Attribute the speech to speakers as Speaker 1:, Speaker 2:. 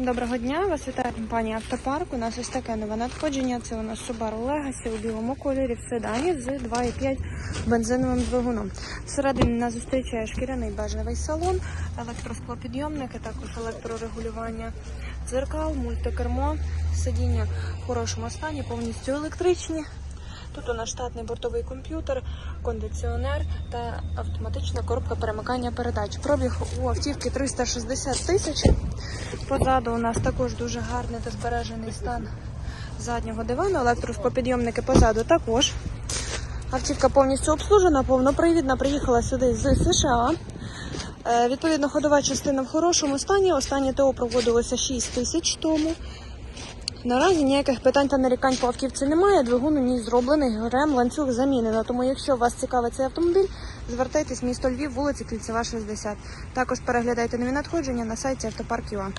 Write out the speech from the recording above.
Speaker 1: Доброго дня, вас вітає компанія Автопарк. У нас ось таке нове надходження. Це у нас Subaru Legacy у білому кольорі в седані з 2,5 бензиновим двигуном. Всередині нас зустрічає шкіряний бежевий салон, електросклопідйомники, також електрорегулювання дзеркал, мультикермо, сидіння в хорошому стані, повністю електричні. Тут у нас штатний бортовий комп'ютер, кондиціонер та автоматична коробка перемикання передач. Пробіг у автівки 360 тисяч. Позаду у нас також дуже гарний та збережений стан заднього дивану. Електроскопідйомники позаду також. Автівка повністю обслужена, повнопривідна. Приїхала сюди з США. Е, Відповідно, ходова частина в хорошому стані. Останнє ТО проводилося 6 тисяч тому. Наразі ніяких питань та нарікань по автівці немає. Двигун у ній зроблений, грем, ланцюг замінено. Тому, якщо вас цікавить цей автомобіль, звертайтесь в місто Львів, вулиця Кільцева, 60. Також переглядайте нові надходження на сайті автопарк.ua.